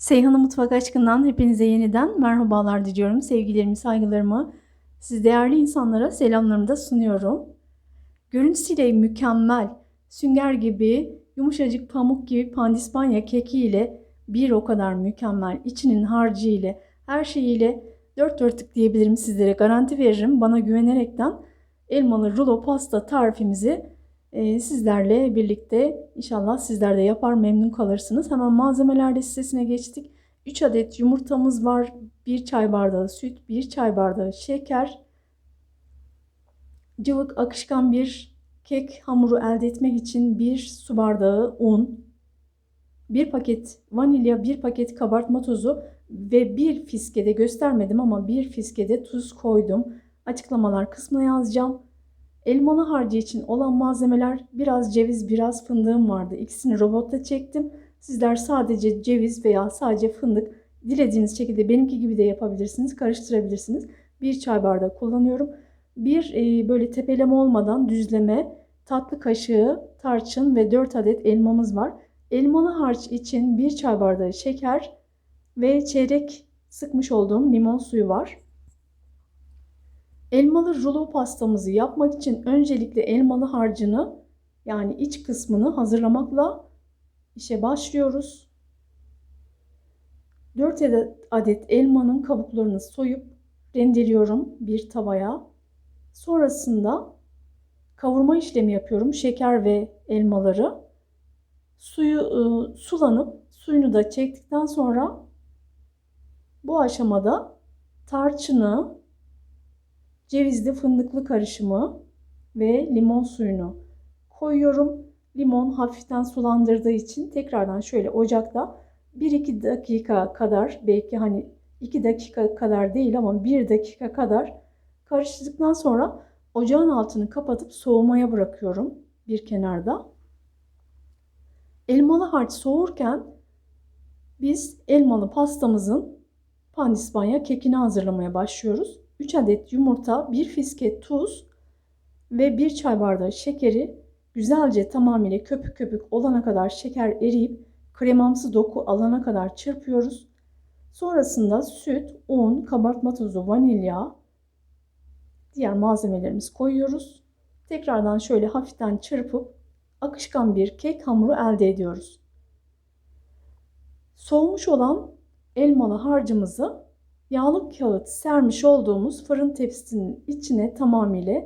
Seyhan'ın Mutfak Aşkından hepinize yeniden merhabalar diliyorum. Sevgilerimi, saygılarımı siz değerli insanlara selamlarımı da sunuyorum. Görüntüsüyle mükemmel, sünger gibi, yumuşacık pamuk gibi pandispanya keki ile bir o kadar mükemmel, içinin harcı ile, her şeyiyle dört dörtlük diyebilirim sizlere garanti veririm. Bana güvenerekten elmalı rulo pasta tarifimizi sizlerle birlikte inşallah sizler de yapar memnun kalırsınız. Hemen malzemeler listesine geçtik. 3 adet yumurtamız var. 1 çay bardağı süt, 1 çay bardağı şeker, cıvık akışkan bir kek hamuru elde etmek için 1 su bardağı un, 1 paket vanilya, 1 paket kabartma tozu ve bir fiskede göstermedim ama bir fiskede tuz koydum. Açıklamalar kısmına yazacağım. Elmalı harcı için olan malzemeler biraz ceviz biraz fındığım vardı. İkisini robotta çektim. Sizler sadece ceviz veya sadece fındık dilediğiniz şekilde benimki gibi de yapabilirsiniz. Karıştırabilirsiniz. Bir çay bardağı kullanıyorum. Bir e, böyle tepeleme olmadan düzleme tatlı kaşığı tarçın ve 4 adet elmamız var. Elmalı harç için bir çay bardağı şeker ve çeyrek sıkmış olduğum limon suyu var. Elmalı rulo pastamızı yapmak için öncelikle elmalı harcını yani iç kısmını hazırlamakla işe başlıyoruz. 4 adet elmanın kabuklarını soyup rendeliyorum bir tavaya. Sonrasında kavurma işlemi yapıyorum. Şeker ve elmaları. Suyu ıı, sulanıp suyunu da çektikten sonra bu aşamada tarçını, cevizli fındıklı karışımı ve limon suyunu koyuyorum. Limon hafiften sulandırdığı için tekrardan şöyle ocakta 1-2 dakika kadar belki hani 2 dakika kadar değil ama 1 dakika kadar karıştırdıktan sonra ocağın altını kapatıp soğumaya bırakıyorum bir kenarda. Elmalı harç soğurken biz elmalı pastamızın pandispanya kekini hazırlamaya başlıyoruz. 3 adet yumurta, 1 fiske tuz ve 1 çay bardağı şekeri güzelce tamamıyla köpük köpük olana kadar şeker eriyip kremamsı doku alana kadar çırpıyoruz. Sonrasında süt, un, kabartma tozu, vanilya, diğer malzemelerimizi koyuyoruz. Tekrardan şöyle hafiften çırpıp akışkan bir kek hamuru elde ediyoruz. Soğumuş olan elmalı harcımızı yağlı kağıt sermiş olduğumuz fırın tepsisinin içine tamamıyla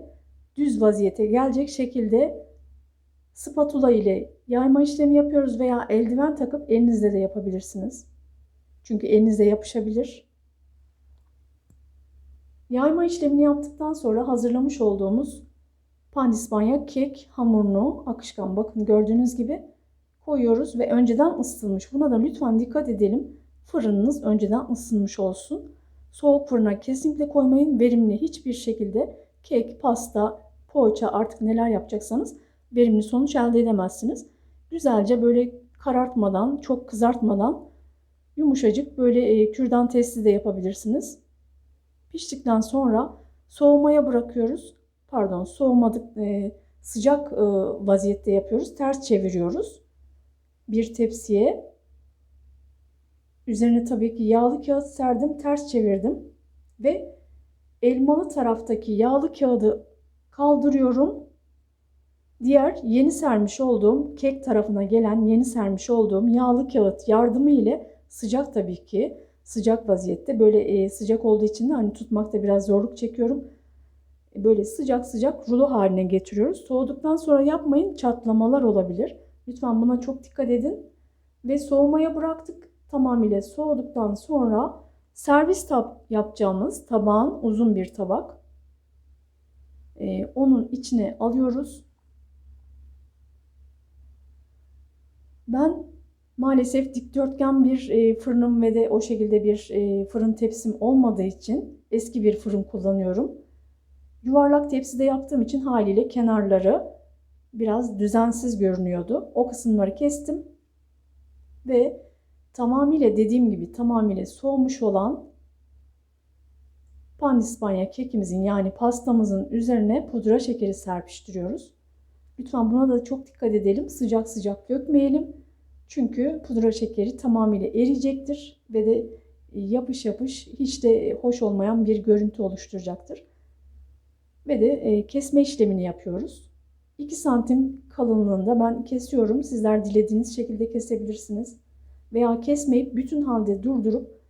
düz vaziyete gelecek şekilde spatula ile yayma işlemi yapıyoruz veya eldiven takıp elinizle de yapabilirsiniz. Çünkü elinizde yapışabilir. Yayma işlemini yaptıktan sonra hazırlamış olduğumuz pandispanya kek hamurunu akışkan bakın gördüğünüz gibi koyuyoruz ve önceden ısıtılmış. Buna da lütfen dikkat edelim. Fırınınız önceden ısınmış olsun. Soğuk fırına kesinlikle koymayın. Verimli hiçbir şekilde kek, pasta, poğaça artık neler yapacaksanız verimli sonuç elde edemezsiniz. Güzelce böyle karartmadan, çok kızartmadan yumuşacık böyle e, kürdan testi de yapabilirsiniz. Piştikten sonra soğumaya bırakıyoruz. Pardon soğumadık e, sıcak e, vaziyette yapıyoruz. Ters çeviriyoruz. Bir tepsiye Üzerine tabii ki yağlı kağıt serdim, ters çevirdim ve elmalı taraftaki yağlı kağıdı kaldırıyorum. Diğer yeni sermiş olduğum kek tarafına gelen yeni sermiş olduğum yağlı kağıt yardımı ile sıcak tabii ki sıcak vaziyette böyle e, sıcak olduğu için de hani tutmakta biraz zorluk çekiyorum. Böyle sıcak sıcak rulo haline getiriyoruz. Soğuduktan sonra yapmayın çatlamalar olabilir. Lütfen buna çok dikkat edin. Ve soğumaya bıraktık tamamıyla soğuduktan sonra servis tab yapacağımız tabağın uzun bir tabak. Ee, onun içine alıyoruz. Ben maalesef dikdörtgen bir e, fırınım ve de o şekilde bir e, fırın tepsim olmadığı için eski bir fırın kullanıyorum. Yuvarlak tepside yaptığım için haliyle kenarları biraz düzensiz görünüyordu. O kısımları kestim ve tamamıyla dediğim gibi tamamıyla soğumuş olan pandispanya kekimizin yani pastamızın üzerine pudra şekeri serpiştiriyoruz. Lütfen buna da çok dikkat edelim. Sıcak sıcak dökmeyelim. Çünkü pudra şekeri tamamıyla eriyecektir ve de yapış yapış hiç de hoş olmayan bir görüntü oluşturacaktır. Ve de e, kesme işlemini yapıyoruz. 2 santim kalınlığında ben kesiyorum. Sizler dilediğiniz şekilde kesebilirsiniz. Veya kesmeyip bütün halde durdurup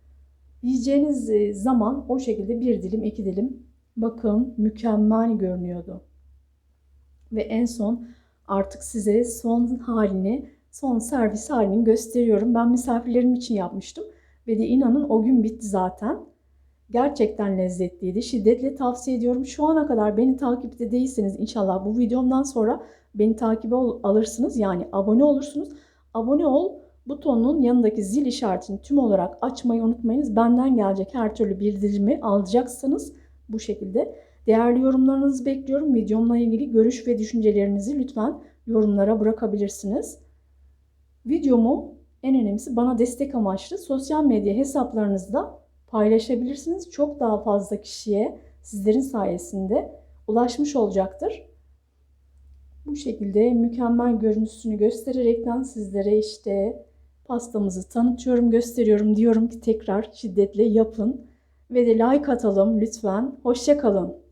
yiyeceğiniz e, zaman o şekilde bir dilim iki dilim bakın mükemmel görünüyordu. Ve en son artık size son halini, son servis halini gösteriyorum. Ben misafirlerim için yapmıştım. Ve de inanın o gün bitti zaten. Gerçekten lezzetliydi. Şiddetle tavsiye ediyorum. Şu ana kadar beni takipte değilseniz inşallah bu videomdan sonra beni takibe alırsınız. Yani abone olursunuz. Abone ol butonunun yanındaki zil işaretini tüm olarak açmayı unutmayınız. Benden gelecek her türlü bildirimi alacaksınız bu şekilde. Değerli yorumlarınızı bekliyorum. Videomla ilgili görüş ve düşüncelerinizi lütfen yorumlara bırakabilirsiniz. Videomu en önemlisi bana destek amaçlı sosyal medya hesaplarınızda paylaşabilirsiniz. Çok daha fazla kişiye sizlerin sayesinde ulaşmış olacaktır. Bu şekilde mükemmel görüntüsünü göstererekten sizlere işte pastamızı tanıtıyorum, gösteriyorum. Diyorum ki tekrar şiddetle yapın ve de like atalım lütfen. Hoşça kalın.